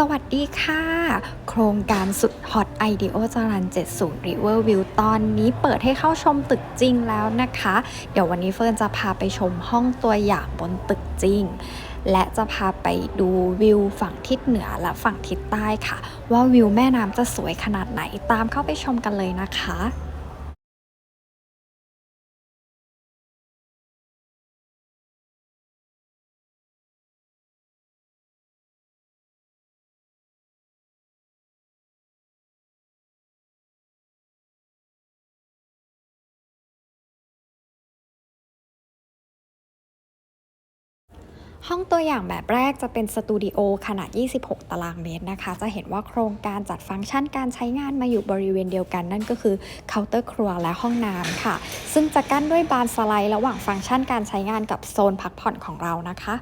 สวัสดีค่ะ โครงการสุดฮอตไอเดโอจรัน70 River View ตอนนี้เปิดให้เข้าชมตึกจริงแล้วนะคะ เดี๋ยววันนี้เฟิร์นจะพาไปชมห้องตัวอย่างบนตึกจริง และจะพาไปดูวิวฝั่งทิศเหนือและฝั่งทิศใต้ค่ะ ว่าวิวแม่น้ำจะสวยขนาดไหนตามเข้าไปชมกันเลยนะคะ ห้องตัวอย่างแบบแรกจะเป็นสตูดิโอขนาด 26 ตารางเมตรนะคะ จะเห็นว่าโครงการจัดฟังก์ชันการใช้งานมาอยู่บริเวณเดียวกัน นั่นก็คือเคาน์เตอร์ครัวและห้องน้ำค่ะ ซึ่งจะกั้นด้วยบานสไลด์ระหว่างฟังก์ชันการใช้งานกับโซนพักผ่อนของเรานะคะ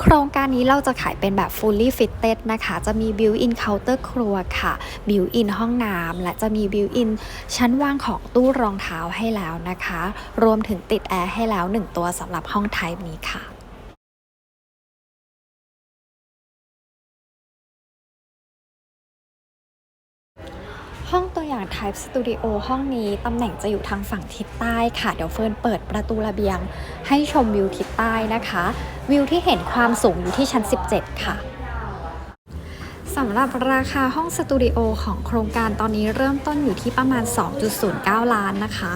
โครงการนี้เราจะขายเป็นแบบ fully fitted นะคะ จะมี built-in counter ครัวค่ะ built-in ห้องน้ำ และจะมี built-in ชั้นวางของตู้รองเท้าให้แล้วนะคะ รวมถึงติดแอร์ให้แล้ว 1 ตัวสำหรับห้องไทป์นี้ค่ะ อย่าง Type Studio ห้องนี้ตำแหน่งจะอยู่ทางฝั่งทิศใต้ค่ะ เดี๋ยวเฟิร์นเปิดประตูระเบียง ให้ชมวิวทิศใต้นะคะ วิวที่เห็นความสูงอยู่ที่ชั้น 17 ค่ะสำหรับราคาห้องสตูดิโอของโครงการตอนนี้เริ่มต้นอยู่ที่ประมาณ 2.09 ล้านนะคะ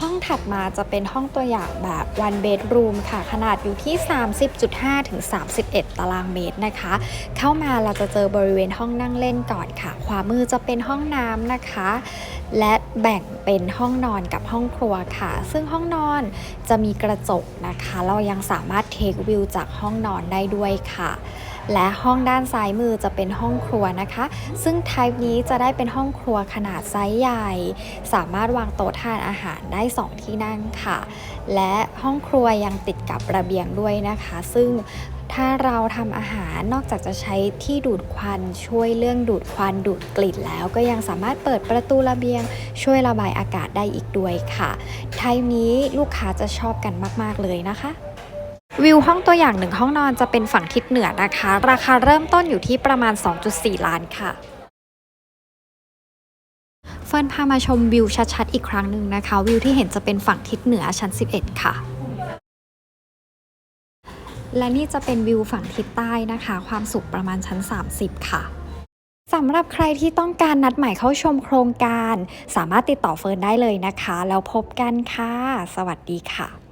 ห้องถัดมาจะเป็นห้องตัวอย่างแบบ one bedroom ค่ะ ขนาดอยู่ที่ 30.5 ถึง 31 ตารางเมตรนะคะ เข้ามาเราจะเจอบริเวณห้องนั่งเล่นก่อนค่ะ ขวามือจะเป็นห้องน้ำนะคะ และแบ่งเป็นห้องนอนกับห้องครัวค่ะ ซึ่งห้องนอนจะมีกระจกนะคะ เรายังสามารถเทควิวจากห้องนอนได้ด้วยค่ะ และห้องด้านซ้ายมือจะเป็นห้องครัวนะคะ ซึ่ง type นี้จะได้เป็นห้องครัวขนาดไซส์ใหญ่ สามารถวางโต๊ะทานอาหารได้ 2 ที่นั่งค่ะ และห้องครัวยังติดกับระเบียงด้วยนะคะ ซึ่งถ้าเราทำอาหารนอกจากจะใช้ที่ดูดควันช่วยเรื่องดูดควันดูดกลิ่นแล้ว ก็ยังสามารถเปิดประตูระเบียง ช่วยระบายอากาศได้อีกด้วยค่ะไทยนี้ลูกค้าจะชอบกันมาก ๆ เลยนะคะ วิวห้องตัวอย่างหนึ่งห้องนอนจะเป็นฝั่งทิศเหนือนะคะ ราคาเริ่มต้นอยู่ที่ประมาณ 2.4 ล้านค่ะเฟิร์นพามาชมวิวชัดๆอีกครั้งหนึ่งนะคะ วิวที่เห็นจะเป็นฝั่งทิศเหนือชั้น 11 ค่ะ และนี่จะเป็นวิวฝั่งทิศใต้นะคะ ความสูงประมาณชั้น 30 ค่ะสำหรับใครที่ต้องการนัดหมายเข้าชมโครงการ สามารถติดต่อเฟิร์นได้เลยนะคะ แล้วพบกันค่ะ สวัสดีค่ะ